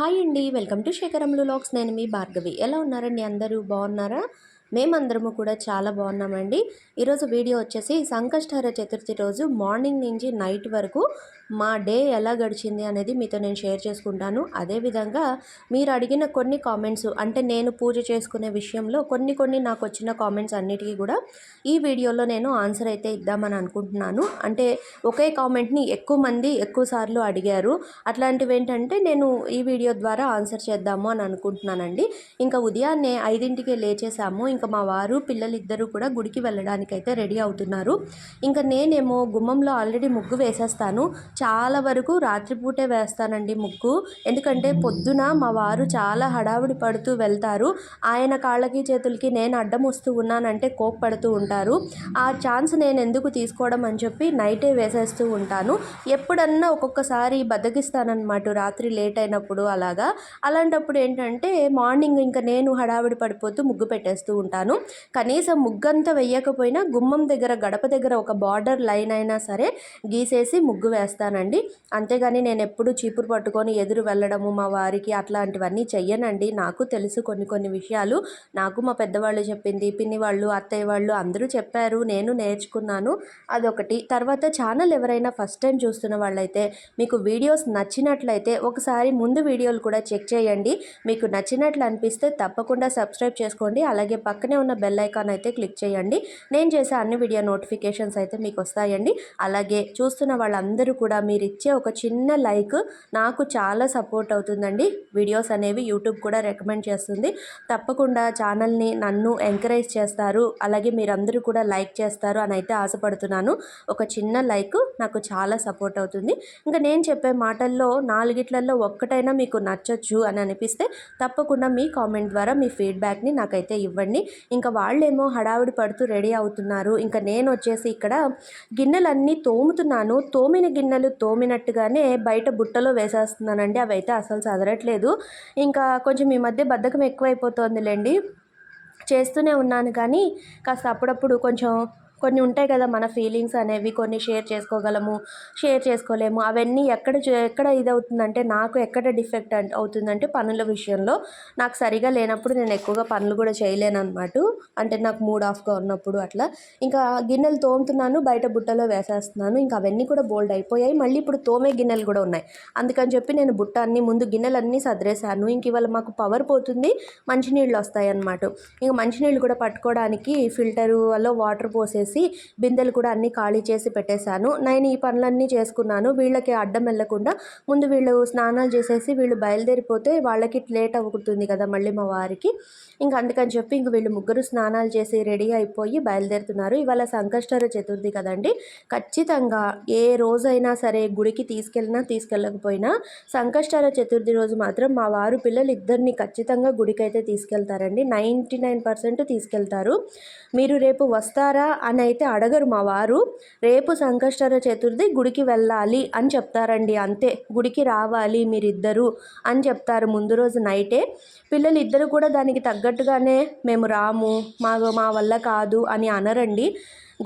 Hi అండి welcome to శేఖరంలో lakhs. నేను మీ భార్గవి. ఎలా ఉన్నారండి అందరూ? బాగున్నారా? మేమందరము కూడా చాలా బాగున్నామండి. ఈరోజు వీడియో వచ్చేసి సంకష్టహర చతుర్థి రోజు మార్నింగ్ నుంచి నైట్ వరకు మా డే ఎలా గడిచింది అనేది మీతో నేను షేర్ చేసుకుంటాను. అదేవిధంగా మీరు అడిగిన కొన్ని కామెంట్స్ అంటే నేను పూజ చేసుకునే విషయంలో కొన్ని కొన్ని నాకు వచ్చిన కామెంట్స్ అన్నిటికీ కూడా ఈ వీడియోలో నేను ఆన్సర్ అయితే ఇద్దామని అనుకుంటున్నాను. అంటే ఒకే కామెంట్ని ఎక్కువ మంది ఎక్కువ సార్లు అడిగారు. అట్లాంటివి ఏంటంటే నేను ఈ వీడియో ద్వారా ఆన్సర్ చేద్దాము అని అనుకుంటున్నానండి. ఇంకా ఉదయాన్నే ఐదింటికి లేచేసాము. ఇంకా మా వారు పిల్లలు ఇద్దరు కూడా గుడికి వెళ్ళడానికి అయితే రెడీ అవుతున్నారు. ఇంకా నేనేమో గుమ్మంలో ఆల్రెడీ ముగ్గు వేసేస్తాను. చాలా వరకు రాత్రిపూటే వేస్తానండి ముగ్గు. ఎందుకంటే పొద్దున మా వారు చాలా హడావిడి పడుతూ వెళ్తారు. ఆయన కాళ్ళకి చేతులకి నేను అడ్డం వస్తూ ఉన్నానంటే కోప్పడుతూ ఉంటారు. ఆ ఛాన్స్ నేను ఎందుకు తీసుకోవడం అని చెప్పి నైటే వేసేస్తూ ఉంటాను. ఎప్పుడన్నా ఒక్కొక్కసారి బద్దకిస్తానన్నమాట రాత్రి లేట్ అయినప్పుడు అలాగా. అలాంటప్పుడు ఏంటంటే మార్నింగ్ ఇంకా నేను హడావిడి పడిపోతూ ముగ్గు పెట్టేస్తూ ఉంటాను. కనీసం ముగ్గంతా వెయ్యకపోయినా గుమ్మం దగ్గర గడప దగ్గర ఒక బార్డర్ లైన్ అయినా సరే గీసేసి ముగ్గు వేస్తానండి. అంతేగాని నేను ఎప్పుడు చీపురు పట్టుకొని ఎదురు వెళ్ళడము మా వారికి అట్లాంటివన్నీ చెయ్యనండి. నాకు తెలుసు కొన్ని కొన్ని విషయాలు. నాకు మా పెద్దవాళ్ళు చెప్పింది పిన్ని వాళ్ళు అత్తయ్య వాళ్ళు అందరూ చెప్పారు నేను నేర్చుకున్నాను. అదొకటి. తర్వాత ఛానల్ ఎవరైనా ఫస్ట్ టైం చూస్తున్న వాళ్ళైతే మీకు వీడియోస్ నచ్చినట్లయితే ఒకసారి ముందు వీడియోలు కూడా చెక్ చేయండి. మీకు నచ్చినట్లు అనిపిస్తే తప్పకుండా సబ్స్క్రైబ్ చేసుకోండి. అలాగే పక్క పక్కనే ఉన్న బెల్ ఐకాన్ అయితే క్లిక్ చేయండి. నేను చేసే అన్ని వీడియో నోటిఫికేషన్స్ అయితే మీకు వస్తాయండి. అలాగే చూస్తున్న వాళ్ళందరూ కూడా మీరు ఇచ్చే ఒక చిన్న లైక్ నాకు చాలా సపోర్ట్ అవుతుందండి. వీడియోస్ అనేవి యూట్యూబ్ కూడా రికమెండ్ చేస్తుంది. తప్పకుండా ఛానల్ని నన్ను ఎంకరేజ్ చేస్తారు. అలాగే మీరందరూ కూడా లైక్ చేస్తారు అని అయితే ఆశపడుతున్నాను. ఒక చిన్న లైక్ నాకు చాలా సపోర్ట్ అవుతుంది. ఇంకా నేను చెప్పే మాటల్లో నాలుగిట్లలో ఒక్కటైనా మీకు నచ్చచ్చు అని అనిపిస్తే తప్పకుండా మీ కామెంట్ ద్వారా మీ ఫీడ్బ్యాక్ని నాకైతే ఇవ్వండి. ఇంకా వాళ్ళేమో హడావిడి పడుతూ రెడీ అవుతున్నారు. ఇంకా నేను వచ్చేసి ఇక్కడ గిన్నెలన్నీ తోముతున్నాను. తోమిన గిన్నెలు తోమినట్టుగానే బయట బుట్టలో వేసేస్తున్నానండి. అవి అయితే అసలు చదరట్లేదు. ఇంకా కొంచెం ఈ మధ్య బద్ధకం ఎక్కువైపోతుందిలేండి. చేస్తూనే ఉన్నాను కానీ కాస్త అప్పుడప్పుడు కొంచెం కొన్ని ఉంటాయి కదా మన ఫీలింగ్స్ అనేవి కొన్ని షేర్ చేసుకోగలము షేర్ చేసుకోలేము. అవన్నీ ఎక్కడ ఎక్కడ ఇది అవుతుందంటే నాకు ఎక్కడ డిఫెక్ట్ అవుతుందంటే పనుల విషయంలో నాకు సరిగా లేనప్పుడు నేను ఎక్కువగా పనులు కూడా చేయలేను అనమాట అంటే నాకు మూడ్ ఆఫ్గా ఉన్నప్పుడు అట్లా. ఇంకా గిన్నెలు తోముతున్నాను బయట బుట్టలో వేసేస్తున్నాను. ఇంకా అవన్నీ కూడా బోల్డ్ అయిపోయాయి. మళ్ళీ ఇప్పుడు తోమే గిన్నెలు కూడా ఉన్నాయి. అందుకని చెప్పి నేను బుట్ట అన్ని ముందు గిన్నెలన్నీ సదిరేసాను ఇంక ఇవాళ మాకు పవర్ పోతుంది మంచినీళ్ళు వస్తాయి అన్నమాట ఇంకా మంచినీళ్ళు కూడా పట్టుకోవడానికి ఫిల్టర్లో వాటర్ పోసేసి చేసి బిందెలు కూడా అన్నీ ఖాళీ చేసి పెట్టేశాను. నేను ఈ పనులన్నీ చేసుకున్నాను. వీళ్ళకి అడ్డం వెళ్ళకుండా ముందు వీళ్ళు స్నానాలు చేసేసి వీళ్ళు బయలుదేరిపోతే వాళ్ళకి లేట్ అవుతుంది కదా మళ్ళీ మా వారికి. ఇంక అందుకని చెప్పి ఇంక వీళ్ళు ముగ్గురు స్నానాలు చేసి రెడీ అయిపోయి బయలుదేరుతున్నారు. ఇవాళ సంకష్టర చతుర్థి కదండి. ఖచ్చితంగా ఏ రోజైనా సరే గుడికి తీసుకెళ్ళినా తీసుకెళ్ళకపోయినా సంకష్టర చతుర్థి రోజు మాత్రం మా వారు పిల్లలు ఇద్దరిని ఖచ్చితంగా గుడికి అయితే తీసుకెళ్తారండి. నైంటీ నైన్ పర్సెంట్ తీసుకెళ్తారు. మీరు రేపు వస్తారా అని అని అయితే అడగరు మా వారు. రేపు సంకష్టర చతుర్థి గుడికి వెళ్ళాలి అని చెప్తారండి అంతే. గుడికి రావాలి మీరిద్దరు అని చెప్తారు ముందు రోజు నైటే. పిల్లలు ఇద్దరు కూడా దానికి తగ్గట్టుగానే మేము రాము మా మా వల్ల కాదు అని అనరండి.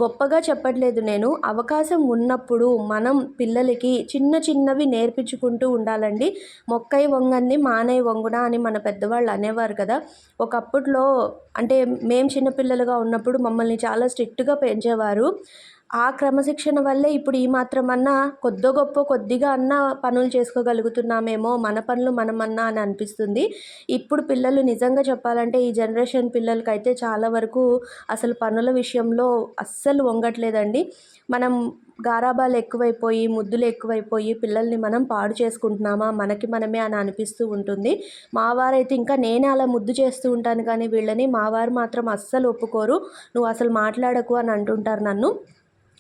గొప్పగా చెప్పట్లేదు నేను. అవకాశం ఉన్నప్పుడు మనం పిల్లలకి చిన్న చిన్నవి నేర్పించుకుంటూ ఉండాలండి. మొక్కై వంగని మానై వంగున అని మన పెద్దవాళ్ళు అనేవారు కదా. ఒకప్పట్లో అంటే మేము చిన్నపిల్లలుగా ఉన్నప్పుడు మమ్మల్ని చాలా స్ట్రిక్ట్గా పెంచేవారు. ఆ క్రమశిక్షణ వల్లే ఇప్పుడు ఈ మాత్రం అన్నా కొద్ది గొప్ప కొద్దిగా అన్నా పనులు చేసుకోగలుగుతున్నామేమో మన పనులు మనమన్నా అని అనిపిస్తుంది. ఇప్పుడు పిల్లలు నిజంగా చెప్పాలంటే ఈ జనరేషన్ పిల్లలకైతే చాలా వరకు అసలు పనుల విషయంలో అస్సలు వంగట్లేదండి. మనం గారాబాలు ఎక్కువైపోయి ముద్దులు ఎక్కువైపోయి పిల్లల్ని మనం పాడు చేసుకుంటున్నామా? మనకి మనమే అని అనిపిస్తూ ఉంటుంది. మా వారైతే ఇంకా నేనే అలా ముద్దు చేస్తూ ఉంటాను కానీ వీళ్ళని మా వారు మాత్రం అస్సలు ఒప్పుకోరు. నువ్వు అసలు మాట్లాడకు అని అంటుంటారు నన్ను.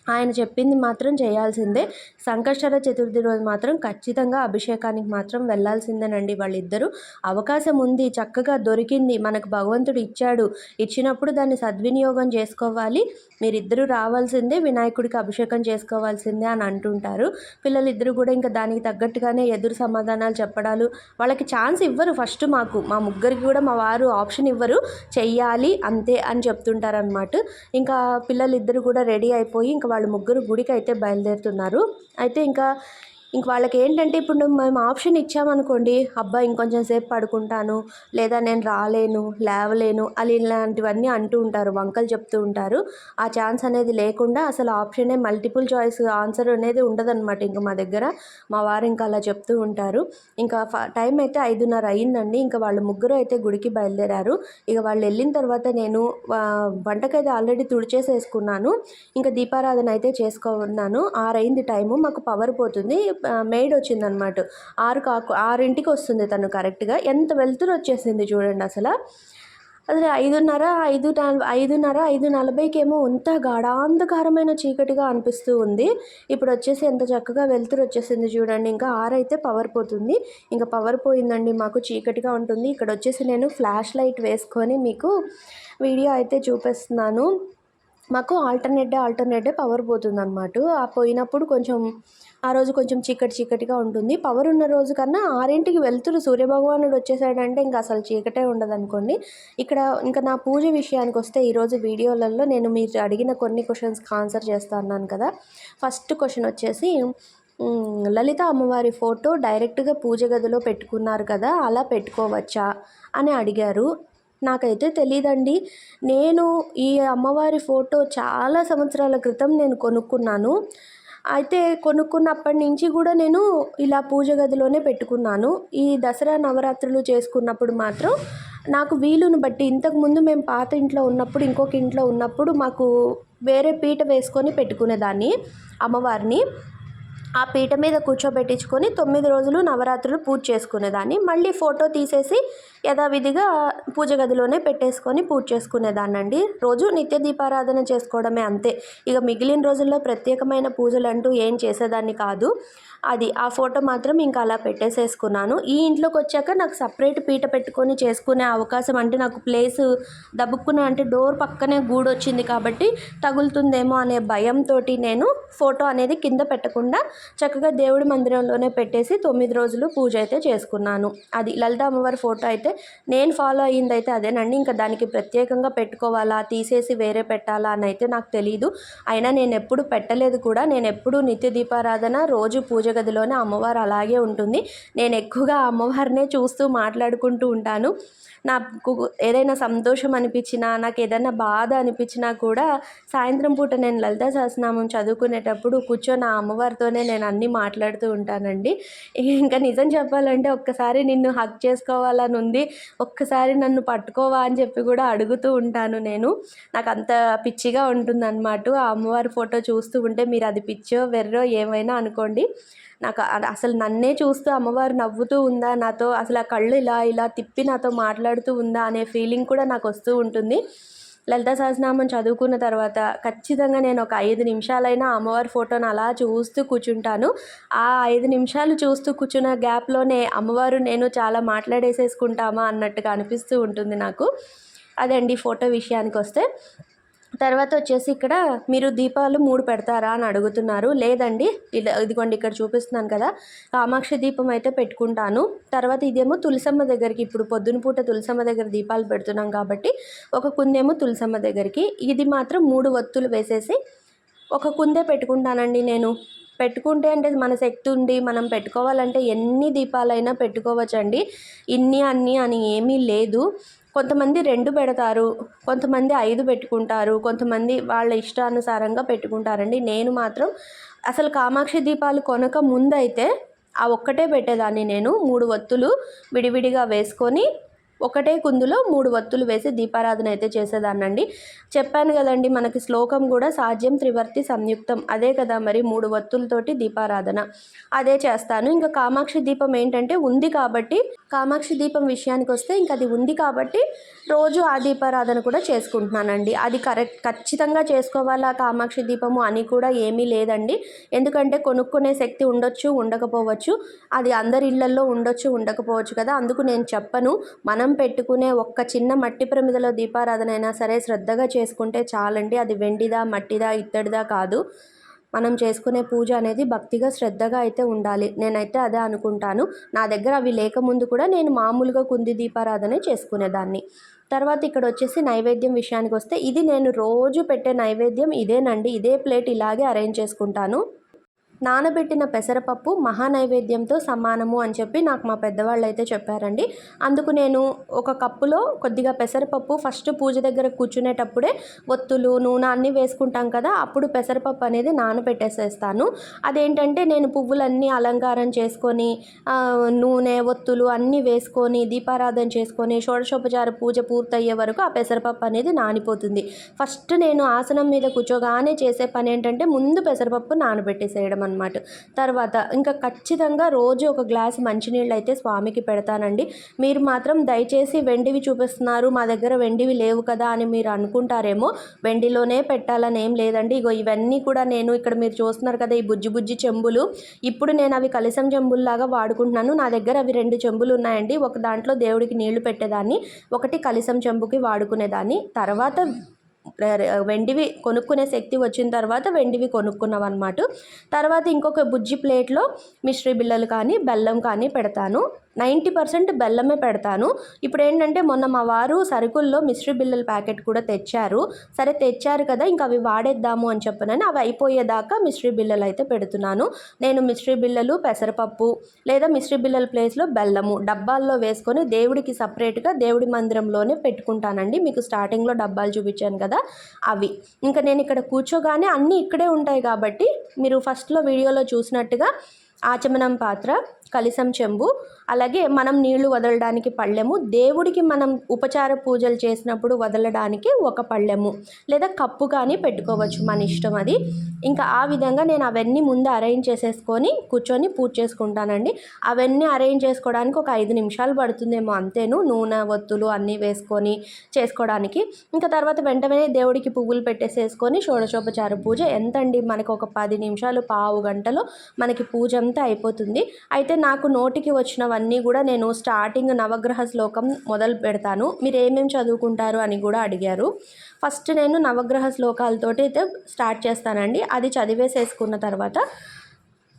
ఆయన చెప్పింది మాత్రం చేయాల్సిందే. సంకష్టర చతుర్థి రోజు మాత్రం ఖచ్చితంగా అభిషేకానికి మాత్రం వెళ్ళాల్సిందేనండి వాళ్ళిద్దరూ. అవకాశం ఉంది చక్కగా దొరికింది మనకు భగవంతుడు ఇచ్చాడు ఇచ్చినప్పుడు దాన్ని సద్వినియోగం చేసుకోవాలి మీరిద్దరూ రావాల్సిందే వినాయకుడికి అభిషేకం చేసుకోవాల్సిందే అని అంటుంటారు. పిల్లలిద్దరూ కూడా ఇంకా దానికి తగ్గట్టుగానే ఎదురు సమాధానాలు చెప్పడాలు వాళ్ళకి ఛాన్స్ ఇవ్వరు ఫస్ట్ మాకు మా ముగ్గురికి కూడా మా వారు ఆప్షన్ ఇవ్వరు చెయ్యాలి అంతే అని చెప్తుంటారనమాట ఇంకా పిల్లలిద్దరూ కూడా రెడీ అయిపోయి ఇంకా వాళ్ళు ముగ్గురు గుడికి అయితే బయలుదేరుతున్నారు. అయితే ఇంకా ఇంక వాళ్ళకి ఏంటంటే ఇప్పుడు మేము ఆప్షన్ ఇచ్చామనుకోండి అబ్బా ఇంకొంచెం సేపు పడుకుంటాను లేదా నేను రాలేను లేవలేను అని ఇలాంటివన్నీ అంటూ ఉంటారు వంకలు చెప్తూ ఉంటారు. ఆ ఛాన్స్ అనేది లేకుండా అసలు ఆప్షనే మల్టిపుల్ చాయిస్ ఆన్సర్ అనేది ఉండదన్నమాట ఇంక మా దగ్గర. మా వారు ఇంకా అలా చెప్తూ ఉంటారు. ఇంకా టైం అయితే ఐదున్నర అయిందండి. ఇంకా వాళ్ళు ముగ్గురు అయితే గుడికి బయలుదేరారు. ఇక వాళ్ళు వెళ్ళిన తర్వాత నేను వంటకైతే ఆల్రెడీ తుడిచేసేసుకున్నాను. ఇంకా దీపారాధన అయితే చేసుకున్నాను. ఆరైంది టైము మాకు పవర్ పోతుంది. మెయిడ్ వచ్చిందనమాట ఆరు కాకు ఆరింటికి వస్తుంది తను కరెక్ట్గా. ఎంత వెళ్తురు వచ్చేసింది చూడండి అసలు. అసలు ఐదున్నర ఐదు ఐదున్నర ఐదు నలభైకేమో అంత గాఢాంధకారమైన చీకటిగా అనిపిస్తూ ఉంది. ఇప్పుడు వచ్చేసి ఎంత చక్కగా వెళ్తురు వచ్చేసింది చూడండి. ఇంకా ఆరైతే పవర్ పోతుంది. ఇంకా పవర్ పోయిందండి మాకు చీకటిగా ఉంటుంది. ఇక్కడ వచ్చేసి నేను ఫ్లాష్ లైట్ వేసుకొని మీకు వీడియో అయితే చూపిస్తున్నాను. మాకు ఆల్టర్నేట్ ఆల్టర్నేట్ పవర్ పోతుంది అన్నమాట ఆ పోయినప్పుడు కొంచెం ఆ రోజు కొంచెం చీకటి చీకటిగా ఉంటుంది. పవర్ ఉన్న రోజు కన్నా ఆరింటికి వెళ్తురు సూర్యభగవానుడు వచ్చేసాడంటే ఇంకా అసలు చీకటే ఉండదు అనుకోండి ఇక్కడ ఇంకా నా పూజ విషయానికి వస్తే ఈరోజు వీడియోలలో నేను మీరు అడిగిన కొన్ని క్వశ్చన్స్కి ఆన్సర్ చేస్తా అన్నాను కదా. ఫస్ట్ క్వశ్చన్ వచ్చేసి లలిత అమ్మవారి ఫోటో డైరెక్ట్గా పూజ గదిలో పెట్టుకున్నారు కదా అలా పెట్టుకోవచ్చా? అని అడిగారు. నాకైతే తెలియదండి నేను ఈ అమ్మవారి ఫోటో చాలా సంవత్సరాల క్రితం నేను కొనుక్కున్నాను. అయితే కొనుక్కున్నప్పటి నుంచి కూడా నేను ఇలా పూజ గదిలోనే పెట్టుకున్నాను. ఈ దసరా నవరాత్రులు చేసుకున్నప్పుడు మాత్రం నాకు వీలుని బట్టి ఇంతకుముందు మేము పాత ఇంట్లో ఉన్నప్పుడు ఇంకొక ఇంట్లో ఉన్నప్పుడు మాకు వేరే పీట వేసుకొని పెట్టుకునేదాన్ని అమ్మవారిని. ఆ పీట మీద కూర్చోబెట్టించుకొని తొమ్మిది రోజులు నవరాత్రులు పూజ చేసుకునేదాన్ని. మళ్ళీ ఫోటో తీసేసి యథావిధిగా పూజ గదిలోనే పెట్టేసుకొని పూజ చేసుకునేదాన్నండి. రోజు నిత్య దీపారాధన చేసుకోవడమే అంతే. ఇక మిగిలిన రోజుల్లో ప్రత్యేకమైన పూజలు అంటూ ఏం చేసేదాన్ని కాదు. అది ఆ ఫోటో మాత్రం ఇంకా అలా పెట్టేసేసుకున్నాను. ఈ ఇంట్లోకి వచ్చాక నాకు సపరేట్ పీట పెట్టుకొని చేసుకునే అవకాశం అంటే నాకు ప్లేస్ దబ్బుక్కునే అంటే డోర్ పక్కనే గూడు వచ్చింది కాబట్టి తగులుతుందేమో అనే భయంతో నేను ఫోటో అనేది కింద పెట్టకుండా చక్కగా దేవుడి మందిరంలోనే పెట్టేసి తొమ్మిది రోజులు పూజ అయితే చేసుకున్నాను. అది లలిత అమ్మవారి ఫోటో అయితే నేను ఫాలో అయ్యింది అయితే అదేనండి. ఇంకా దానికి ప్రత్యేకంగా పెట్టుకోవాలా తీసేసి వేరే పెట్టాలా అని అయితే నాకు తెలియదు అయినా నేను ఎప్పుడు పెట్టలేదు కూడా నేను ఎప్పుడు నిత్య దీపారాధన రోజు పూజ గదిలోనే అమ్మవారు అలాగే ఉంటుంది. నేను ఎక్కువగా అమ్మవారినే చూస్తూ మాట్లాడుకుంటూ ఉంటాను. నాకు ఏదైనా సంతోషం అనిపించినా నాకు ఏదైనా బాధ అనిపించినా కూడా సాయంత్రం పూట నేను లలిత సహస్రనామం చదువుకునేటప్పుడు కూర్చొని ఆ అమ్మవారితోనే నేను నేను అన్నీ మాట్లాడుతూ ఉంటానండి. ఇంకా నిజం చెప్పాలంటే ఒక్కసారి నిన్ను హక్ చేసుకోవాలని ఉంది ఒక్కసారి నన్ను పట్టుకోవా అని చెప్పి కూడా అడుగుతూ ఉంటాను నేను. నాకు అంత పిచ్చిగా ఉంటుందన్నమాట. ఆ అమ్మవారి ఫోటో చూస్తూ ఉంటే మీరు అది పిచ్చో వెర్రో ఏమైనా అనుకోండి. నాకు అసలు నన్నే చూస్తూ అమ్మవారు నవ్వుతూ ఉందా నాతో? అసలు ఆ కళ్ళు ఇలా ఇలా తిప్పి నాతో మాట్లాడుతూ ఉందా అనే ఫీలింగ్ కూడా నాకు వస్తూ ఉంటుంది. లలిత సహస్రనామం చదువుకున్న తర్వాత ఖచ్చితంగా నేను ఒక ఐదు నిమిషాలైనా అమ్మవారి ఫోటోను అలా చూస్తూ కూర్చుంటాను. ఆ ఐదు నిమిషాలు చూస్తూ కూర్చున్న గ్యాప్లోనే అమ్మవారు నేను చాలా మాట్లాడేసేసుకుంటామా అన్నట్టుగా అనిపిస్తూ ఉంటుంది నాకు. అదండి ఫోటో విషయానికి వస్తే తర్వాత వచ్చేసి ఇక్కడ మీరు దీపాలు మూడు పెడతారా అని అడుగుతున్నారు. లేదండి ఇలా ఇదిగోండి ఇక్కడ చూపిస్తున్నాను కదా. కామాక్షి దీపం అయితే పెట్టుకుంటాను. తర్వాత ఇదేమో తులసమ్మ దగ్గరికి ఇప్పుడు పొద్దున పూట తులసమ్మ దగ్గర దీపాలు పెడుతున్నాం కాబట్టి ఒక కుందేమో తులసమ్మ దగ్గరికి. ఇది మాత్రం మూడు ఒత్తులు వేసేసి ఒక కుందే పెట్టుకుంటానండి నేను. పెట్టుకుంటే అంటే మన శక్తి ఉండి మనం పెట్టుకోవాలంటే ఎన్ని దీపాలైనా పెట్టుకోవచ్చండి. ఇన్ని అన్ని అని ఏమీ లేదు. కొంతమంది రెండు పెడతారు కొంతమంది ఐదు పెట్టుకుంటారు కొంతమంది వాళ్ళ ఇష్టానుసారంగా పెట్టుకుంటారండి. నేను మాత్రం అసలు కామాక్షి దీపాలు కొనక ముందైతే ఆ ఒక్కటే పెట్టేదాన్ని నేను. మూడు ఒత్తులు విడివిడిగా వేసుకొని ఒకటే కుందులో మూడు వత్తులు వేసి దీపారాధన అయితే చేసేదాన్నండి. చెప్పాను కదండి మనకి శ్లోకం కూడా సాధ్యం త్రివర్తి సంయుక్తం. అదే కదా మరి మూడు వత్తులతోటి దీపారాధన. అదే చేస్తాను. ఇంకా కామాక్షి దీపం ఏంటంటే ఉంది కాబట్టి కామాక్షి దీపం విషయానికి వస్తే ఇంకా అది ఉంది కాబట్టి రోజు ఆ దీపారాధన కూడా చేసుకుంటున్నానండి. అది కరెక్ట్ ఖచ్చితంగా చేసుకోవాలా కామాక్షి దీపము అని కూడా ఏమీ లేదండి. ఎందుకంటే కొనుక్కునే శక్తి ఉండొచ్చు ఉండకపోవచ్చు. అది అందరి ఇళ్ళల్లో ఉండొచ్చు ఉండకపోవచ్చు కదా. అందుకు నేను చెప్పను. మనం పెట్టుకునే ఒక్క చిన్న మట్టి ప్రమిదలో దీపారాధన అయినా సరే శ్రద్ధగా చేసుకుంటే చాలండి. అది వెండిదా మట్టిదా ఇత్తడిదా కాదు. మనం చేసుకునే పూజ అనేది భక్తిగా శ్రద్ధగా అయితే ఉండాలి. నేనైతే అదే అనుకుంటాను. నా దగ్గర అవి లేకముందు కూడా నేను మామూలుగా కుంది దీపారాధనే చేసుకునేదాన్ని. తర్వాత ఇక్కడ వచ్చేసి నైవేద్యం విషయానికి వస్తే ఇది నేను రోజు పెట్టే నైవేద్యం ఇదేనండి. ఇదే ప్లేట్ ఇలాగే అరేంజ్ చేసుకుంటాను. నానబెట్టిన పెసరపప్పు మహానైవేద్యంతో సమానము అని చెప్పి నాకు మా పెద్దవాళ్ళు అయితే చెప్పారండి. అందుకు నేను ఒక కప్పులో కొద్దిగా పెసరపప్పు ఫస్ట్ పూజ దగ్గర కూర్చునేటప్పుడే ఒత్తులు నూనె అన్నీ వేసుకుంటాం కదా అప్పుడు పెసరపప్పు అనేది నానబెట్టేసేస్తాను. అదేంటంటే నేను పువ్వులన్నీ అలంకారం చేసుకొని నూనె ఒత్తులు అన్నీ వేసుకొని దీపారాధన చేసుకొని షోడశోపచార పూజ పూర్తయ్యే వరకు ఆ పెసరపప్పు అనేది నానిపోతుంది. ఫస్ట్ నేను ఆసనం మీద కూర్చోగానే చేసే పని ఏంటంటే ముందు పెసరపప్పు నానబెట్టేసేయడం అనమాట తర్వాత ఇంకా ఖచ్చితంగా రోజు ఒక గ్లాస్ మంచినీళ్ళు అయితే స్వామికి పెడతానండి. మీరు మాత్రం దయచేసి వెండివి చూపిస్తున్నారు మా దగ్గర వెండివి లేవు కదా అని మీరు అనుకుంటారేమో వెండిలోనే పెట్టాలని ఏం లేదండి. ఇగో ఇవన్నీ కూడా నేను ఇక్కడ మీరు చూస్తున్నారు కదా ఈ బుజ్జి బుజ్జి చెంబులు. ఇప్పుడు నేను అవి కలిసం చెంబుల్లాగా వాడుకుంటున్నాను. నా దగ్గర అవి రెండు చెంబులు ఉన్నాయండి. ఒక దాంట్లో దేవుడికి నీళ్ళు పెట్టేదాన్ని ఒకటి కలిసం చెంబుకి వాడుకునేదాన్ని. తర్వాత వెండివి కొనుక్కునే శక్తి వచ్చిన తర్వాత వెండివి కొనుక్కున్నాం అనమాట తర్వాత ఇంకొక బుజ్జి ప్లేట్లో మిశ్రీ బిళ్ళలు కానీ బెల్లం కానీ పెడతాను. నైంటీ పర్సెంట్ బెల్లమే పెడతాను. ఇప్పుడు ఏంటంటే మొన్న మా వారు సరుకుల్లో మిశ్రీ బిళ్ళల ప్యాకెట్ కూడా తెచ్చారు. సరే తెచ్చారు కదా ఇంకా అవి వాడేద్దాము అని చెప్పనని అవి అయిపోయేదాకా మిశ్రీ బిళ్ళలు అయితే పెడుతున్నాను. నేను మిశ్రీ బిళ్ళలు పెసరపప్పు లేదా మిశ్రీ బిళ్ళల ప్లేస్లో బెల్లము డబ్బాల్లో వేసుకొని దేవుడికి సపరేట్గా దేవుడి మందిరంలోనే పెట్టుకుంటానండి. మీకు స్టార్టింగ్లో డబ్బాలు చూపించాను కదా అవి. ఇంకా నేను ఇక్కడ కూర్చోగానే అన్నీ ఇక్కడే ఉంటాయి కాబట్టి మీరు ఫస్ట్లో వీడియోలో చూసినట్టుగా ఆచమనం పాత్ర కలిసం చెంబు అలాగే మనం నీళ్ళు వదలడానికి పళ్ళెము. దేవుడికి మనం ఉపచార పూజలు చేసినప్పుడు వదలడానికి ఒక పళ్ళెము. లేదా కప్పు కానీ పెట్టుకోవచ్చు మన ఇష్టం అది. ఇంకా ఆ విధంగా నేను అవన్నీ ముందు అరేంజ్ చేసేసుకొని కూర్చొని పూజ చేసుకుంటానండి. అవన్నీ అరేంజ్ చేసుకోవడానికి ఒక ఐదు నిమిషాలు పడుతుందేమో అంతేను. నూనె ఒత్తులు అన్నీ వేసుకొని చేసుకోవడానికి. ఇంకా తర్వాత వెంటనే దేవుడికి పువ్వులు పెట్టేసేసుకొని షోడశోపచార పూజ. ఎంతండి? మనకు ఒక పది నిమిషాలు పావు గంటలో మనకి పూజ అంతా అయిపోతుంది. అయితే నాకు నోటికి వచ్చిన అవన్నీ కూడా నేను స్టార్టింగ్ నవగ్రహ శ్లోకం మొదలు పెడతాను. మీరు ఏమేమి చదువుకుంటారు అని కూడా అడిగారు. ఫస్ట్ నేను నవగ్రహ శ్లోకాలతోటి అయితే స్టార్ట్ చేస్తానండి. అది చదివేసేసుకున్న తర్వాత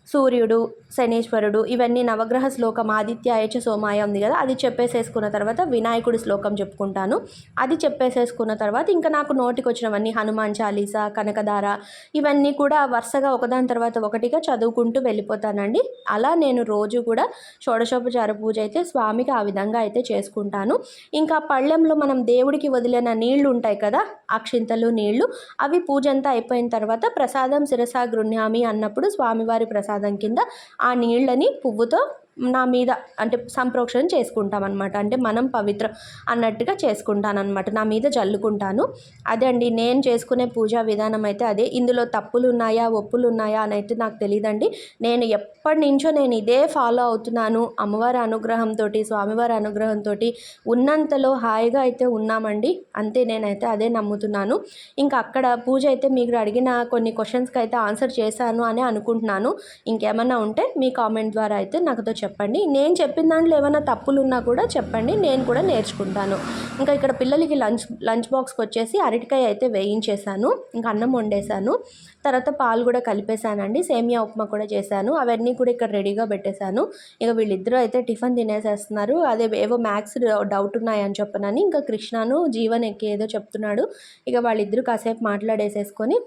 సూర్యుడు శనీశ్వరుడు ఇవన్నీ నవగ్రహ శ్లోకం ఆదిత్య ఆదిత్యాయచ సోమాయ ఉంది కదా అది చెప్పేసేసుకున్న తర్వాత వినాయకుడి శ్లోకం చెప్పుకుంటాను. అది చెప్పేసేసుకున్న తర్వాత ఇంకా నాకు నోటికి వచ్చినవన్నీ హనుమాన్ చాలీసా కనకదార ఇవన్నీ కూడా వరుసగా ఒకదాని తర్వాత ఒకటిగా చదువుకుంటూ వెళ్ళిపోతానండి. అలా నేను రోజు కూడా షోడశోపచార పూజ అయితే స్వామికి ఆ విధంగా అయితే చేసుకుంటాను. ఇంకా పళ్ళెంలో మనం దేవుడికి వదిలిన నీళ్ళు ఉంటాయి కదా అక్షింతలు నీళ్ళు అవి పూజ అంతా అయిపోయిన తర్వాత ప్రసాదం శిరసా గృహ్యామి అన్నప్పుడు స్వామివారి ప్రసాదం కింద ఆ నీళ్ళని పువ్వుతో నా మీద అంటే సంప్రోక్షణ చేసుకుంటాం అనమాట అంటే మనం పవిత్ర అన్నట్టుగా చేసుకుంటాను అనమాట నా మీద జల్లుకుంటాను. అదే అండి నేను చేసుకునే పూజా విధానం అయితే అదే. ఇందులో తప్పులు ఉన్నాయా ఒప్పులు ఉన్నాయా అని అయితే నాకు తెలియదండి నేను ఎప్పటి నుంచో నేను ఇదే ఫాలో అవుతున్నాను. అమ్మవారి అనుగ్రహంతో స్వామివారి అనుగ్రహంతో ఉన్నంతలో హాయిగా అయితే ఉన్నామండి. అంతే నేనైతే అదే నమ్ముతున్నాను. ఇంకా అక్కడ పూజ అయితే మీరు అడిగిన కొన్ని క్వశ్చన్స్కి అయితే ఆన్సర్ చేశాను అని అనుకుంటున్నాను. ఇంకేమన్నా ఉంటే మీ కామెంట్ ద్వారా అయితే నాకుతో చెప్పండి. నేను చెప్పిన దాంట్లో ఏమైనా తప్పులు ఉన్నా కూడా చెప్పండి. నేను కూడా నేర్చుకుంటాను. ఇంకా ఇక్కడ పిల్లలకి లంచ్ లంచ్ బాక్స్కి వచ్చేసి అరటికాయ అయితే వేయించేశాను. ఇంకా అన్నం వండేశాను. తర్వాత పాలు కూడా కలిపేశానండి. సేమియా ఉప్మా కూడా చేశాను. అవన్నీ కూడా ఇక్కడ రెడీగా పెట్టేశాను. ఇక వీళ్ళిద్దరూ అయితే టిఫిన్ తినేసేస్తున్నారు. అదే ఏవో మ్యాథ్స్ డౌట్ ఉన్నాయని చెప్పనని ఇంకా కృష్ణను జీవన్ ఎక్కి ఏదో చెప్తున్నాడు. ఇక వాళ్ళిద్దరూ కాసేపు మాట్లాడేసేసుకొని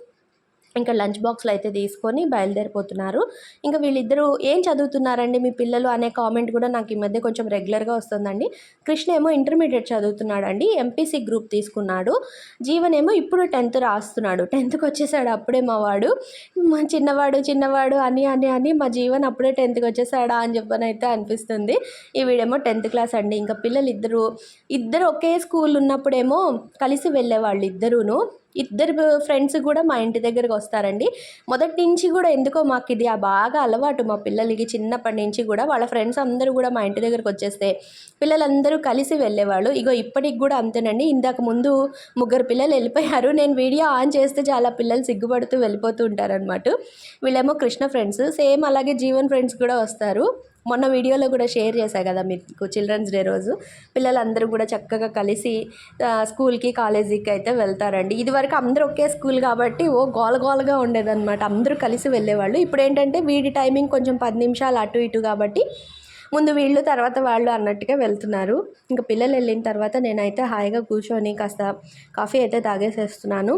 ఇంకా లంచ్ బాక్స్లు అయితే తీసుకొని బయలుదేరిపోతున్నారు. ఇంకా వీళ్ళిద్దరూ ఏం చదువుతున్నారండి మీ పిల్లలు అనే కామెంట్ కూడా నాకు ఈ మధ్య కొంచెం రెగ్యులర్గా వస్తుందండి. కృష్ణ ఏమో ఇంటర్మీడియట్ చదువుతున్నాడండి ఎంపీసీ గ్రూప్ తీసుకున్నాడు జీవన్ ఏమో ఇప్పుడు టెన్త్ రాస్తున్నాడు. టెన్త్కి వచ్చేసాడు అప్పుడే మా వాడు. మా చిన్నవాడు చిన్నవాడు అని అని అని మా జీవన్ అప్పుడే టెన్త్కి వచ్చేసాడా అని చెప్పని అయితే అనిపిస్తుంది. ఈ వీడేమో టెన్త్ క్లాస్ అండి. ఇంకా పిల్లలు ఇద్దరు ఇద్దరు ఒకే స్కూల్ ఉన్నప్పుడేమో కలిసి వెళ్ళేవాళ్ళు ఇద్దరును ఇద్దరు ఫ్రెండ్స్ కూడా మా ఇంటి దగ్గరకు వస్తారండి. మొదటి నుంచి కూడా ఎందుకో మాకు ఇది ఆ బాగా అలవాటు మా పిల్లలకి చిన్నప్పటి నుంచి కూడా. వాళ్ళ ఫ్రెండ్స్ అందరూ కూడా మా ఇంటి దగ్గరకు వచ్చేస్తే పిల్లలందరూ కలిసి వెళ్ళేవాళ్ళు. ఇగో ఇప్పటికి కూడా అంతేనండి. ఇందాక ముందు ముగ్గురు పిల్లలు వెళ్ళిపోయారు. నేను వీడియో ఆన్ చేస్తే చాలా పిల్లలు సిగ్గుపడుతూ వెళ్ళిపోతూ ఉంటారనమాట వీళ్ళేమో కృష్ణ ఫ్రెండ్స్. సేమ్ అలాగే జీవన్ ఫ్రెండ్స్ కూడా వస్తారు. మొన్న వీడియోలో కూడా షేర్ చేశా కదా మీకు చిల్డ్రన్స్ డే రోజు. పిల్లలందరూ కూడా చక్కగా కలిసి స్కూల్కి కాలేజీకి అయితే వెళ్తారండి. ఇదివరకు అందరూ ఒకే స్కూల్ కాబట్టి ఓ గోల గోలగా ఉండేదన్నమాట. అందరూ కలిసి వెళ్ళేవాళ్ళు. ఇప్పుడు ఏంటంటే వీడి టైమింగ్ కొంచెం పది నిమిషాలు అటు ఇటు కాబట్టి ముందు వీళ్ళు తర్వాత వాళ్ళు అన్నట్టుగా వెళ్తున్నారు. ఇంకా పిల్లలు వెళ్ళిన తర్వాత నేనైతే హాయిగా కూర్చొని కాస్త కాఫీ అయితే తాగేసేస్తున్నాను.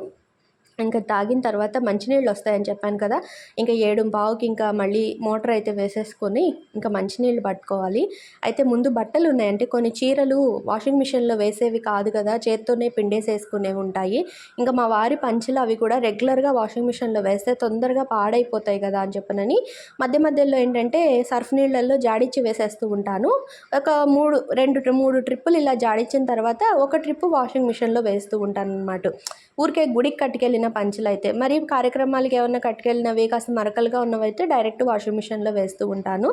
ఇంకా తాగిన తర్వాత మంచినీళ్ళు వస్తాయని చెప్పాను కదా. ఇంకా ఏడు పావుకి ఇంకా మళ్ళీ మోటార్ అయితే వేసేసుకొని ఇంకా మంచినీళ్ళు పట్టుకోవాలి. అయితే ముందు బట్టలు ఉన్నాయంటే కొన్ని చీరలు వాషింగ్ మిషన్లో వేసేవి కాదు కదా. చేత్తోనే పిండేసేసుకునేవి ఉంటాయి. ఇంకా మా వారి పంచలు అవి కూడా రెగ్యులర్గా వాషింగ్ మిషన్లో వేస్తే తొందరగా పాడైపోతాయి కదా అని చెప్పనని మధ్య మధ్యలో ఏంటంటే సర్ఫ్ నీళ్ళల్లో జాడిచ్చి వేసేస్తూ ఉంటాను. ఒక మూడు రెండు మూడు ట్రిప్పులు ఇలా జాడించిన తర్వాత ఒక ట్రిప్పు వాషింగ్ మిషన్లో వేస్తూ ఉంటాను అనమాట ఊరికే గుడికి కట్టుకెళ్ళిన పంచలు అయితే మరి కార్యక్రమాలకి ఏమన్నా కట్టుకెళ్ళినవి కాస్త మరకలుగా ఉన్నవైతే డైరెక్ట్ వాషింగ్ మిషన్లో వేస్తూ ఉంటాను.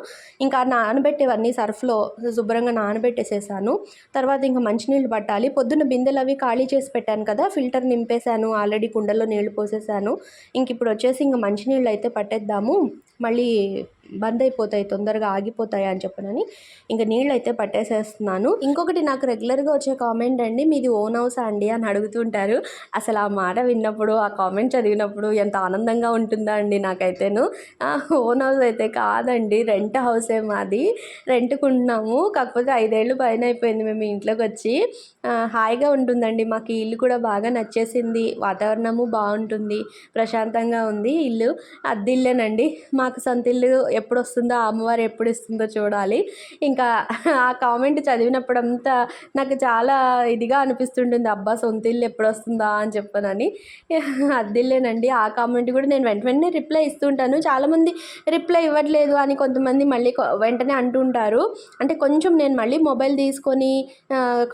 ఇంకా నానబెట్టేవన్నీ సర్ఫ్లో శుభ్రంగా నానబెట్టేసేసాను. తర్వాత ఇంకా మంచినీళ్ళు పట్టాలి. పొద్దున్న బిందెలు అవి ఖాళీ చేసి పెట్టాను కదా ఫిల్టర్ నింపేశాను ఆల్రెడీ కుండలో నీళ్ళు పోసేసాను. ఇంక ఇప్పుడు వచ్చేసి ఇంకా మంచినీళ్ళు అయితే పట్టేద్దాము. మళ్ళీ బంద్ అయిపోతాయి తొందరగా ఆగిపోతాయి అని చెప్పనని ఇంకా నీళ్ళు అయితే పట్టేసేస్తున్నాను. ఇంకొకటి నాకు రెగ్యులర్గా వచ్చే కామెంట్ అండి మీది ఓన్ హౌస్ అండి అని అడుగుతుంటారు. అసలు ఆ మాట విన్నప్పుడు ఆ కామెంట్ చదివినప్పుడు ఎంత ఆనందంగా ఉంటుందా అండి నాకైతేను. ఓన్ హౌస్ అయితే కాదండి రెంట్ హౌసే మాది. రెంట్కుంటున్నాము కాకపోతే ఐదేళ్ళు పైన అయిపోయింది మేము ఇంట్లోకి వచ్చి హాయిగా ఉంటుందండి మాకు ఇల్లు కూడా బాగా నచ్చేసింది వాతావరణము బాగుంటుంది ప్రశాంతంగా ఉంది ఇల్లు అద్దిల్లేనండి. మాకు సొంత ఇల్లు ఎప్పుడు వస్తుందో ఆ అమ్మవారు ఎప్పుడు ఇస్తుందో చూడాలి. ఇంకా ఆ కామెంట్ చదివినప్పుడు అంతా నాకు చాలా ఇదిగా అనిపిస్తుంటుంది. అబ్బా సొంత ఇల్లు ఎప్పుడు వస్తుందా అని చెప్పనని. అద్దిల్లేనండి ఆ కామెంట్ కూడా నేను వెంట వెంటనే రిప్లై ఇస్తుంటాను. చాలామంది రిప్లై ఇవ్వట్లేదు అని కొంతమంది మళ్ళీ వెంటనే అంటుంటారు. అంటే కొంచెం నేను మళ్ళీ మొబైల్ తీసుకొని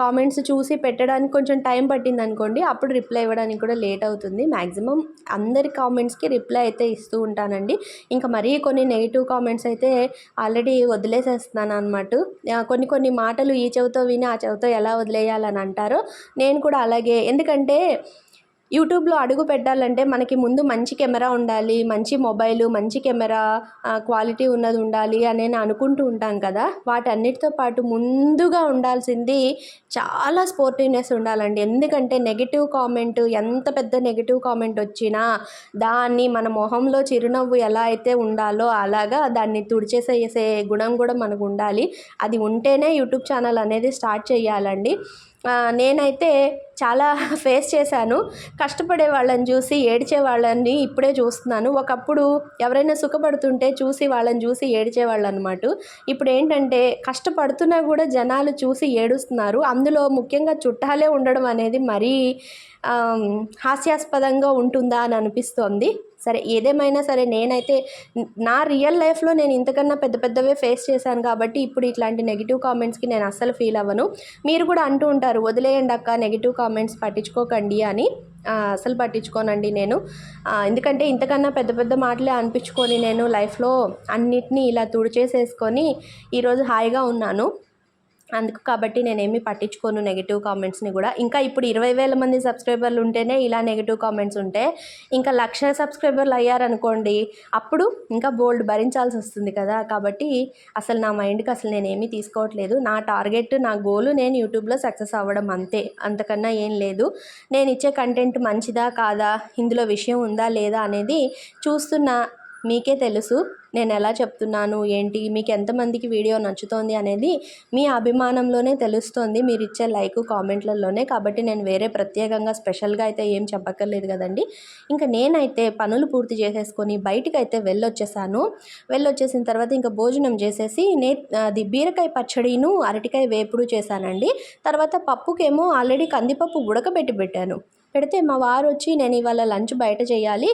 కామెంట్స్ చూసి పెట్టడానికి కొంచెం టైం పట్టింది అనుకోండి అప్పుడు రిప్లై ఇవ్వడానికి కూడా లేట్ అవుతుంది. మ్యాక్సిమం అందరి కామెంట్స్కి రిప్లై అయితే ఇస్తూ ఉంటానండి. ఇంకా మరీ కొన్ని నెగిటివ్ కామెంట్స్ అయితే ఆల్రెడీ వదిలేసేస్తున్నాను అనమాట కొన్ని కొన్ని మాటలు ఈ చెవితో విని ఆ చెవితో ఎలా వదిలేయాలని అంటారో నేను కూడా అలాగే. ఎందుకంటే యూట్యూబ్లో అడుగు పెట్టాలంటే మనకి ముందు మంచి కెమెరా ఉండాలి మంచి మొబైల్ మంచి కెమెరా క్వాలిటీ ఉన్నది ఉండాలి అని నేను అనుకుంటూ ఉంటాను కదా. వాటన్నిటితో పాటు ముందుగా ఉండాల్సింది చాలా స్పోర్టివ్నెస్ ఉండాలండి. ఎందుకంటే నెగిటివ్ కామెంట్ ఎంత పెద్ద నెగిటివ్ కామెంట్ వచ్చినా దాన్ని మన మొహంలో చిరునవ్వు ఎలా అయితే ఉండాలో అలాగా దాన్ని తుడిచేసేసే గుణం కూడా మనకు ఉండాలి. అది ఉంటేనే యూట్యూబ్ ఛానల్ అనేది స్టార్ట్ చేయాలండి. నేనైతే చాలా ఫేస్ చేశాను. కష్టపడే వాళ్ళని చూసి ఏడ్చే వాళ్ళని ఇప్పుడే చూస్తున్నాను. ఒకప్పుడు ఎవరైనా సుఖపడుతుంటే చూసి వాళ్ళని చూసి ఏడ్చేవాళ్ళు అనమాట ఇప్పుడు ఏంటంటే కష్టపడుతున్నా కూడా జనాలు చూసి ఏడుస్తున్నారు. అందులో ముఖ్యంగా చుట్టాలే ఉండడం అనేది మరీ హాస్యాస్పదంగా ఉంటుందా అని అనిపిస్తోంది. సరే ఏదేమైనా సరే నేనైతే నా రియల్ లైఫ్లో నేను ఇంతకన్నా పెద్ద పెద్దవే ఫేస్ చేశాను కాబట్టి ఇప్పుడు ఇట్లాంటి నెగిటివ్ కామెంట్స్కి నేను అస్సలు ఫీల్ అవ్వను. మీరు కూడా అంటూ ఉంటారు వదిలేయండి అక్క నెగిటివ్ కామెంట్స్ పట్టించుకోకండి అని. అసలు పట్టించుకోనండి నేను. ఎందుకంటే ఇంతకన్నా పెద్ద పెద్ద మాటలే అనిపించుకొని నేను లైఫ్లో అన్నిటినీ ఇలా తుడిచేసేసుకొని ఈరోజు హాయిగా ఉన్నాను. అందుకు కాబట్టి నేనేమి పట్టించుకోను నెగిటివ్ కామెంట్స్ని కూడా. ఇంకా ఇప్పుడు ఇరవై వేల మంది సబ్స్క్రైబర్లు ఉంటేనే ఇలా నెగిటివ్ కామెంట్స్ ఉంటే ఇంకా లక్ష సబ్స్క్రైబర్లు అయ్యారనుకోండి అప్పుడు ఇంకా బోల్డ్ భరించాల్సి వస్తుంది కదా. కాబట్టి అసలు నా మైండ్కి అసలు నేనేమీ తీసుకోవట్లేదు. నా టార్గెట్ నా గోలు నేను యూట్యూబ్లో సక్సెస్ అవ్వడం అంతే. అంతకన్నా ఏం లేదు. నేను ఇచ్చే కంటెంట్ మంచిదా కాదా? ఇందులో విషయం ఉందా లేదా అనేది చూస్తున్న మీకే తెలుసు నేను ఎలా చెప్తున్నాను ఏంటి మీకు ఎంతమందికి వీడియో నచ్చుతోంది అనేది మీ అభిమానంలోనే తెలుస్తుంది. మీరు ఇచ్చే లైక్ కామెంట్లలోనే. కాబట్టి నేను వేరే ప్రత్యేకంగా స్పెషల్గా అయితే ఏం చెప్పక్కర్లేదు కదండి. ఇంకా నేనైతే పనులు పూర్తి చేసేసుకొని బయటికి అయితే వెళ్ళొచ్చేసాను. వెళ్ళొచ్చేసిన తర్వాత ఇంకా భోజనం చేసేసి నే అది బీరకాయ పచ్చడిను అరటికాయ వేపుడు చేశానండి. తర్వాత పప్పుకేమో ఆల్రెడీ కందిపప్పు ఉడకబెట్టి పెట్టాను. పెడితే మా వారు వచ్చి నేను ఇవాళ లంచ్ బయట చేయాలి.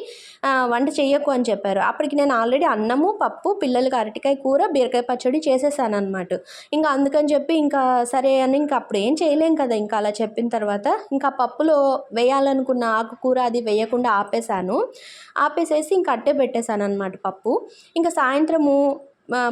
వంట చేయకు అని చెప్పారు. అప్పటికి నేను ఆల్రెడీ అన్నము పప్పు పిల్లలకి అరటికాయ కూర బీరకాయ పచ్చడి చేసేసాను అనమాట ఇంకా అందుకని చెప్పి ఇంకా సరే అని ఇంకా అప్పుడు ఏం చేయలేం కదా. ఇంకా అలా చెప్పిన తర్వాత ఇంకా పప్పులో వేయాలనుకున్న ఆకుకూర అది వేయకుండా ఆపేసాను ఆపేసేసి ఇంకా అట్టే పెట్టేశాను అనమాట పప్పు. ఇంకా సాయంత్రము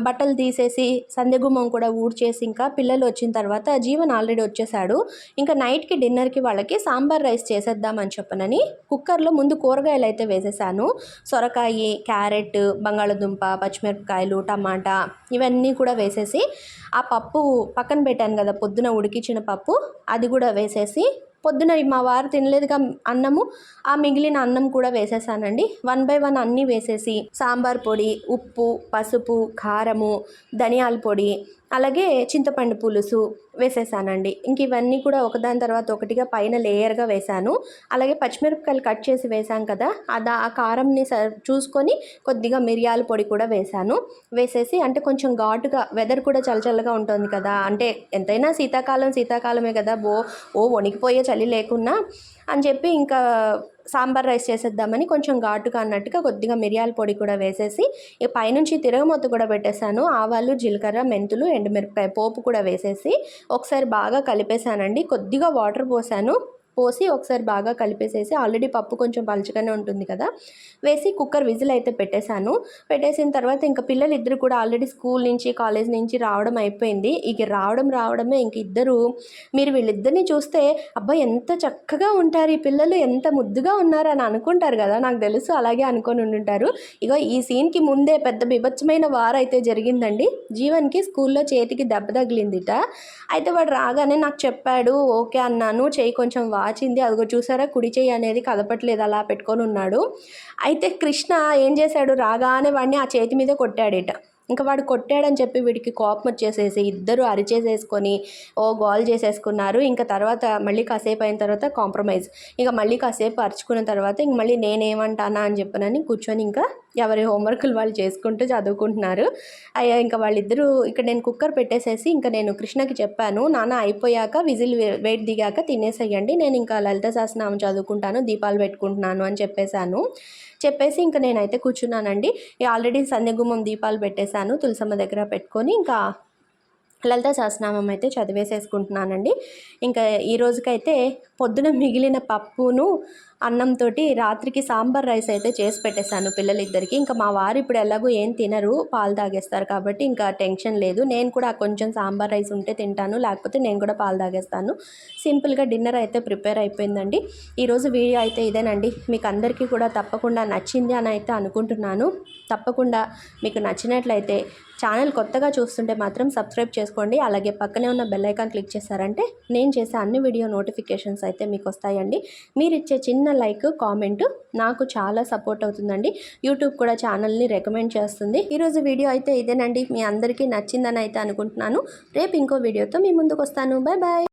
బట్టలు తీసేసి సంధ్యగుమ్మం కూడా ఊడ్చేసి ఇంకా పిల్లలు వచ్చిన తర్వాత జీవన్ ఆల్రెడీ వచ్చేసాడు. ఇంకా నైట్కి డిన్నర్కి వాళ్ళకి సాంబార్ రైస్ చేసేద్దామని చెప్పనని కుక్కర్లో ముందు కూరగాయలు అయితే వేసేసాను. సొరకాయ క్యారెట్ బంగాళదుంప పచ్చిమిరపకాయలు టమాటా ఇవన్నీ కూడా వేసేసి ఆ పప్పు పక్కన పెట్టాను కదా పొద్దున ఉడికించిన పప్పు అది కూడా వేసేసి పొద్దున మా వారు తినలేదుగా అన్నము. ఆ మిగిలిన అన్నం కూడా వేసేసానండి. వన్ బై వన్ అన్నీ వేసేసి సాంబార్ పొడి ఉప్పు పసుపు కారము ధనియాల పొడి అలాగే చింతపండు పులుసు వేసేసానండి. ఇంక ఇవన్నీ కూడా ఒకదాని తర్వాత ఒకటిగా పైన లేయర్గా వేశాను. అలాగే పచ్చిమిరపకాయలు కట్ చేసి వేసాం కదా అది ఆ కారంని స చూసుకొని కొద్దిగా మిరియాల పొడి కూడా వేశాను. వేసేసి అంటే కొంచెం ఘాటుగా వెదర్ కూడా చల్లచల్లగా ఉంటుంది కదా అంటే ఎంతైనా శీతాకాలం శీతాకాలమే కదా బో ఓ వణికిపోయే చలి లేకున్నా అని చెప్పి ఇంకా సాంబార్ రైస్ చేసేద్దామని కొంచెం ఘాటుగా అన్నట్టుగా కొద్దిగా మిరియాల పొడి కూడా వేసేసి ఇక పైనుంచి తిరగమొత్త కూడా పెట్టేశాను. ఆవాలు జీలకర్ర మెంతులు ఎండుమిరపకాయ పోపు కూడా వేసేసి ఒకసారి బాగా కలిపేశానండి. కొద్దిగా వాటర్ పోసాను. పోసి ఒకసారి బాగా కలిపేసేసి ఆల్రెడీ పప్పు కొంచెం పలుచగానే ఉంటుంది కదా వేసి కుక్కర్ విజిల్ అయితే పెట్టేశాను. పెట్టేసిన తర్వాత ఇంకా పిల్లలు ఇద్దరు కూడా ఆల్రెడీ స్కూల్ నుంచి కాలేజ్ నుంచి రావడం అయిపోయింది. ఇక రావడం రావడమే ఇంక ఇద్దరు మీరు వీళ్ళిద్దరిని చూస్తే అబ్బా ఎంత చక్కగా ఉంటారు ఈ పిల్లలు ఎంత ముద్దుగా ఉన్నారు అని అనుకుంటారు కదా నాకు తెలుసు అలాగే అనుకొని ఉంటుంటారు ఇగో ఈ సీన్కి ముందే పెద్ద బిభత్సమైన వారైతే జరిగిందండి. జీవన్కి స్కూల్లో చేతికి దెబ్బ తగిలిందిట. అయితే వాడు రాగానే నాకు చెప్పాడు ఓకే అన్నాను చేయి కొంచెం వాచింది అదిగో చూసారా? కుడి చేయి అనేది కదపట్లేదు. అలా పెట్టుకొని ఉన్నాడు. అయితే కృష్ణ ఏం చేశాడు? రాగానే వాడిని ఆ చేతి మీద కొట్టాడట. ఇంకా వాడు కొట్టాడని చెప్పి వీడికి కోపం వచ్చేసేసి ఇద్దరు అరిచేసేసుకొని ఓ గోల్ చేసేసుకున్నారు. ఇంకా తర్వాత మళ్ళీ కాసేపు అయిన తర్వాత కాంప్రమైజ్. ఇంకా మళ్ళీ కాసేపు అరుచుకున్న తర్వాత ఇంక మళ్ళీ నేనేమంటానా అని చెప్పనని కూర్చొని ఇంకా ఎవరి హోంవర్క్లు వాళ్ళు చేసుకుంటూ చదువుకుంటున్నారు. అయ్యా ఇంకా వాళ్ళిద్దరూ ఇక్కడ నేను కుక్కర్ పెట్టేసేసి ఇంకా నేను కృష్ణకి చెప్పాను నాన్న అయిపోయాక విజిల్ వెయిట్ దిగాక తినేసేయండి నేను ఇంకా లలిత సహస్రనామం చదువుకుంటాను దీపాలు పెట్టుకుంటున్నాను అని చెప్పేశాను. చెప్పేసి ఇంకా నేనైతే కూర్చున్నానండి. ఆల్రెడీ సంధ్యగుమ్మం దీపాలు పెట్టేశాను తులసమ్మ దగ్గర పెట్టుకొని ఇంకా లలిత సహస్రనామం అయితే చదివేసేసుకుంటున్నానండి. ఇంకా ఈ రోజుకైతే పొద్దున మిగిలిన పప్పును అన్నంతో రాత్రికి సాంబార్ రైస్ అయితే చేసి పెట్టేశాను పిల్లలిద్దరికి. ఇంకా మా వారు ఇప్పుడు ఎలాగో ఏం తినరు పాలు తాగేస్తారు కాబట్టి ఇంకా టెన్షన్ లేదు. నేను కూడా కొంచెం సాంబార్ రైస్ ఉంటే తింటాను లేకపోతే నేను కూడా పాలు తాగేస్తాను. సింపుల్గా డిన్నర్ అయితే ప్రిపేర్ అయిపోయిందండి. ఈరోజు వీడియో అయితే ఇదేనండి. మీకు అందరికీ కూడా తప్పకుండా నచ్చింది అని అయితే అనుకుంటున్నాను. తప్పకుండా మీకు నచ్చినట్లయితే ఛానల్ కొత్తగా చూస్తుంటే మాత్రం సబ్స్క్రైబ్ చేసుకోండి. అలాగే పక్కనే ఉన్న బెల్ ఐకాన్ క్లిక్ చేశారంటే నేను చేసే అన్ని వీడియో నోటిఫికేషన్స్ అయితే మీకు వస్తాయండి మీరు ఇచ్చే చిన్న లైక్ కామెంట్ నాకు చాలా సపోర్ట్ అవుతుందండి. యూట్యూబ్ కూడా ఛానల్ని రికమెండ్ చేస్తుంది. ఈరోజు వీడియో అయితే ఇదేనండి. మీ అందరికీ నచ్చిందని అయితే అనుకుంటున్నాను. రేపు ఇంకో వీడియోతో మీ ముందుకు వస్తాను బాయ్ బాయ్